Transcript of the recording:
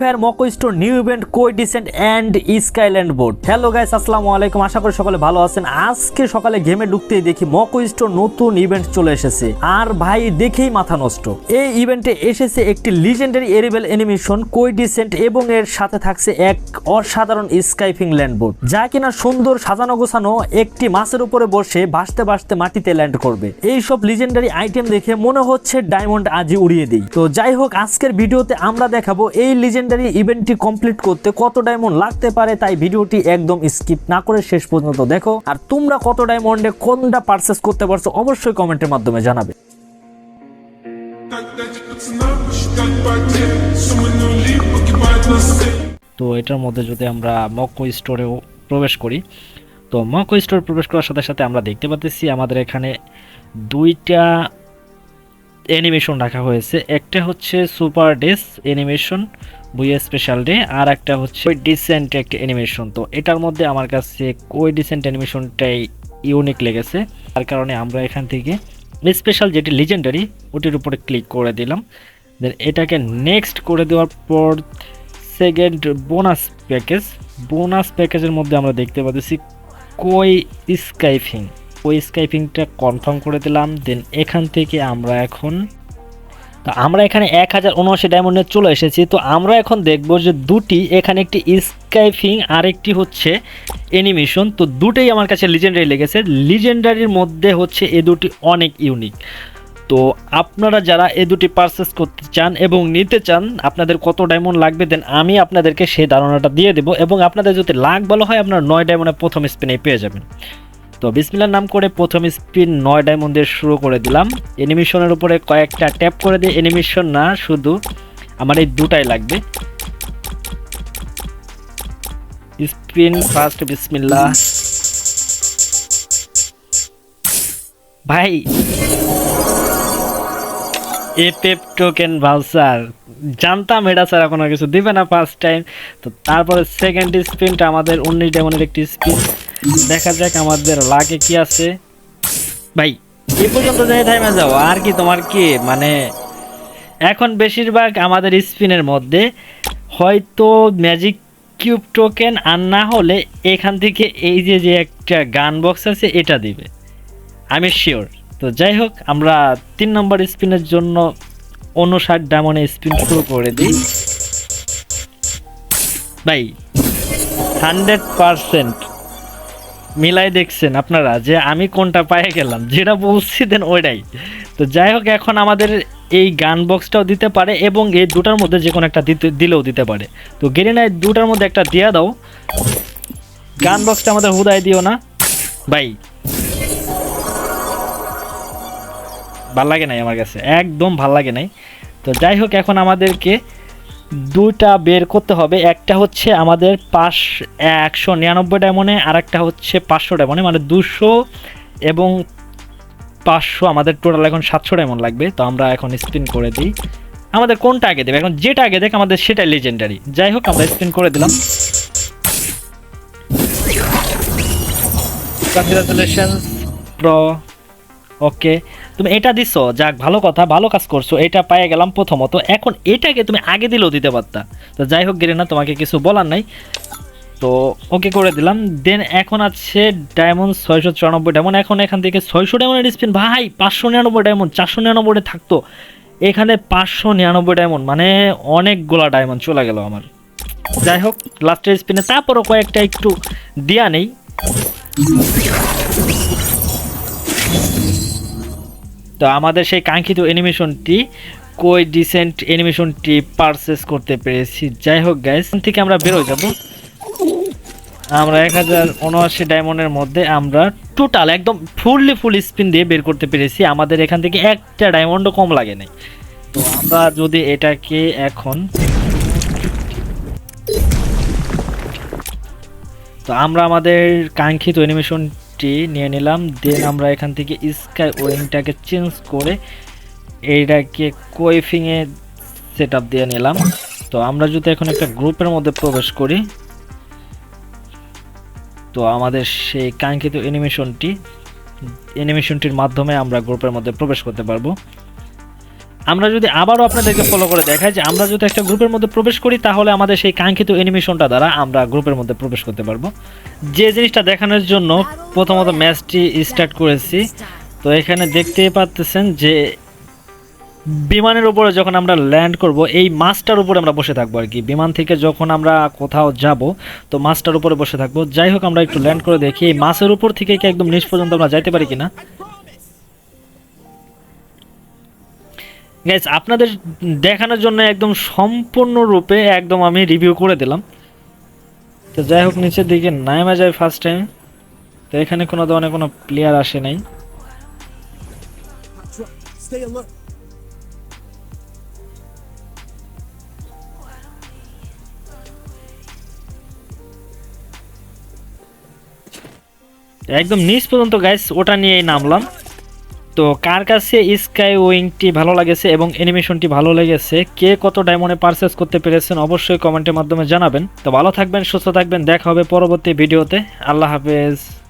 Fair মকো store new event koi descent and skyland board hello guys আসসালামু আলাইকুম আশা করি সকলে ভালো আছেন। আজকে সকালে গেমে ঢুকতেই দেখি মকো স্টোর নতুন ইভেন্ট চলে এসেছে। আর ভাই, দেখেই মাথা নষ্ট। এই ইভেন্টে এসেছে একটি লিজেন্ডারি এরিবেল অ্যানিমেশন কোই ডিসেন্ট এবং এর সাথে থাকছে এক অসাধারণ স্কাইফিং ল্যান্ড বোর্ড যা কিনা সুন্দর সাজানো গোছানো, একটি মাছের উপরে বসে ভাসতে ভাসতে মাটিতে ল্যান্ড করবে। এই সব লিজেন্ডারি আইটেম দেখে মনে হচ্ছে ডায়মন্ড আজই উড়িয়ে দিই। তো যাই হোক, আজকের ভিডিওতে আমরা দেখাবো এই লেজেন্ডারি ইভেন্টটি কমপ্লিট করতে কত ডায়মন্ড লাগতে পারে তাই ভিডিওটি একদম স্কিপ না করে শেষ পর্যন্ত দেখো। আর তোমরা কত ডায়মন্ডে কোনটা পারচেস করতে পারছ অবশ্যই কমেন্টের মাধ্যমে জানাবে। তো এটার মধ্যে যদি আমরা মক্কো স্টোরেও প্রবেশ করি, তো মক্কো স্টোর প্রবেশ করার সাথে সাথে আমরা দেখতে পাচ্ছি আমাদের এখানে দুইটা অ্যানিমেশন রাখা হয়েছে। একটা হচ্ছে সুপার ডেস অ্যানিমেশন বুয়ে স্পেশাল ডে, আর একটা হচ্ছে ডিসেন্ট একটা অ্যানিমেশন। তো এটার মধ্যে আমার কাছে ওই ডিসেন্ট অ্যানিমেশনটাই ইউনিক লেগেছে। তার কারণে আমরা এখান থেকে স্পেশাল যেটি লিজেন্ডারি ওটির উপরে ক্লিক করে দিলাম। দেন এটাকে নেক্সট করে দেওয়ার পর সেকেন্ড বোনাস প্যাকেজ বোনাস প্যাকেজের মধ্যে আমরা দেখতে পাচ্ছি কই স্কাইফিং। ওই স্কাইফিংটা কনফার্ম করে দিলাম দেন এখান থেকে আমরা এখন, তো আমরা এখানে এক হাজার উনআশি ডায়মন্ডে চলে এসেছি, তো আমরা এখন দেখব যে দুটি, এখানে একটি স্কাইফিং আর একটি হচ্ছে অ্যানিমেশন তো দুটোই আমার কাছে লিজেন্ডারি লেগেছে লিজেন্ডারির মধ্যে হচ্ছে এ দুটি অনেক ইউনিক তো আপনারা যারা এ দুটি পারচেস করতে চান এবং নিতে চান, আপনাদের কত ডায়মন্ড লাগবে দেন আমি আপনাদেরকে সেই ধারণাটা দিয়ে দেবো, এবং আপনাদের যদি লাখ ভালো হয়, আপনার নয় ডায়মন্ডে প্রথম স্পিনে পেয়ে যাবেন। তো বিসমিল্লার নাম করে প্রথম স্পিন নয় ডায়মন্ড দিয়ে শুরু করে দিলাম। অ্যানিমেশনের উপরে কয়েকটা ট্যাপ করে দিয়ে অ্যানিমেশন না, শুধু আমার এই দুটাই লাগবে। স্পিন ফার্স্ট বিসমিল্লা ভাই এপেপ টোকেন ভাউচার জানতাম এটা ছাড়া কোনো কিছু দিবে না ফার্স্ট টাইম তো তারপরে সেকেন্ড স্পিনটা আমাদের উনিশ ডেমনের একটি স্পিন। দেখা যাক আমাদের লাগে কি আছে। ভাই। এ পর্যন্ত যাই টাইমে যাও। আর কি তোমার কি মানে এখন বেশিরভাগ আমাদের স্পিনের মধ্যে হয়তো ম্যাজিক কিউব টোকেন আর না হলে এখান থেকে এই যে যে একটা গান বক্স আছে এটা দিবে। আমি শিওর তো যাই হোক আমরা তিন নম্বর স্পিনের জন্য উনষাট ডামনে স্পিন শুরু করে দিই। ভাই হান্ড্রেড পারসেন্ট মিলাই দেখছেন আপনারা যে আমি কোনটা পায়ে গেলাম, যেটা বলছি দেন ওইটাই। তো যাই হোক, এখন আমাদের এই গান বক্সটাও দিতে পারে এবং এই দুটার মধ্যে যে কোনো একটা দিতে দিলেও দিতে পারে। তো গেরিনায় দুটার মধ্যে একটা দিয়ে দাও। গান বক্সটা আমাদের হুদায় দিও না। ভাই। ভালো লাগে নাই আমার কাছে। একদম ভালো লাগে নাই। তো যাই হোক, এখন আমাদেরকে দুটা বের করতে হবে। একটা হচ্ছে আমাদের পাঁচ, একশো নিরানব্বই ডায়মন্ডে আর একটা হচ্ছে পাঁচশো ডায়মন্ডে মানে দুশো এবং পাঁচশো, আমাদের টোটাল এখন সাতশো ডায়মন্ড লাগবে। তো আমরা এখন স্পিন করে দিই। আমাদের কোনটা আগে দেবে? এখন যেটা আগে দেখ, আমাদের সেটাই লেজেন্ডারি যাই হোক, আমরা স্পিন করে দিলাম। কংগ্রাচুলেশন প্রো ওকে তুমি এটা দিছো, যাক, ভালো কথা, ভালো কাজ করছ, এটা পেয়ে গেলাম প্রথমত। এখন এটাকে তুমি আগে দিলেও দিতে পারতা। তো যাই হোক গেলে না তোমাকে কিছু বলার নাই। তো ওকে করে দিলাম। দেন এখন আছে ডায়মন্ড ছয়শো চুরানব্বই ডায়মন্ড এখন এখান থেকে ছয়শো ডায়মন্ডের স্পিন ভাই, পাঁচশো নিরানব্বই ডায়মন্ড চারশো নিরানব্বই থাকতো। এখানে পাঁচশো নিরানব্বই ডায়মন্ড মানে অনেকগুলা ডায়মন্ড চলে গেল আমার। যাই হোক লাস্টের স্পিনে তারপরও কয়েকটা একটু দেয়া নেই। তো আমাদের সেই কাঙ্ক্ষিত অ্যানিমেশনটি কই ডিসেন্ট অ্যানিমেশনটি পারচেস করতে পেরেছি। যাই হোক গ্যাস থেকে আমরা বেরো যাব। আমরা এক হাজার উনআশি ডায়মন্ডের মধ্যে আমরা টোটাল একদম ফুললি ফুল স্পিন দিয়ে বের করতে পেরেছি। আমাদের এখান থেকে একটা ডায়মন্ডও কম লাগে নাই। তো আমরা যদি এটাকে এখন তো আমরা আমাদের কাঙ্ক্ষিত অ্যানিমেশনটি নিয়ে নিলাম। দেন আমরা এখান থেকে স্কাই ওয়িংটাকে চেঞ্জ করে এইটাকে কোয়েফিংয়ে সেট আপ দিয়ে নিলাম। তো আমরা যদি এখন একটা গ্রুপের মধ্যে প্রবেশ করি, তো আমাদের সেই কাঙ্ক্ষিত অ্যানিমেশনটি অ্যানিমেশনটির মাধ্যমে আমরা গ্রুপের মধ্যে প্রবেশ করতে পারব। আমরা যদি আবারও আপনাদেরকে ফলো করে দেখাই যে আমরা যদি একটা গ্রুপের মধ্যে প্রবেশ করি, তাহলে আমাদের সেই কাঙ্ক্ষিত অ্যানিমেশনটা দ্বারা আমরা গ্রুপের মধ্যে প্রবেশ করতে পারব। যে জিনিসটা দেখানোর জন্য প্রথমত ম্যাচটি স্টার্ট করেছি। তো এখানে দেখতেই পাচ্ছেন যে বিমানের উপরে যখন আমরা ল্যান্ড করব, এই মাছটার উপরে আমরা বসে থাকব আর কি। বিমান থেকে যখন আমরা কোথাও যাব, তো মাছটার উপরে বসে থাকব। যাই হোক, আমরা একটু ল্যান্ড করে দেখি, এই মাছের উপর থেকে কি একদম নিচ পর্যন্ত আমরা যাইতে পারি কিনা? গাইস আপনাদের দেখানোর জন্য একদম সম্পূর্ণরূপে একদম আমি রিভিউ করে দিলাম। তো যাই হোক নিচের দিকে নামা যায় ফার্স্ট টাইম তো এখানে কোনো ধরনের কোনো প্লেয়ার আসে নাই। একদম নিচ পর্যন্ত গাইস ওটা নিয়েই নামলাম। তো কার কাছে স্কাই উইংটি ভালো লাগেছে এবং অ্যানিমেশনটি ভালো লেগেছে? কে কত ডায়মন্ডে পারচেস করতে পেরেছেন অবশ্যই কমেন্টের মাধ্যমে জানাবেন। তো ভালো থাকবেন, সুস্থ থাকবেন, দেখা হবে পরবর্তী ভিডিওতে। আল্লাহ হাফেজ।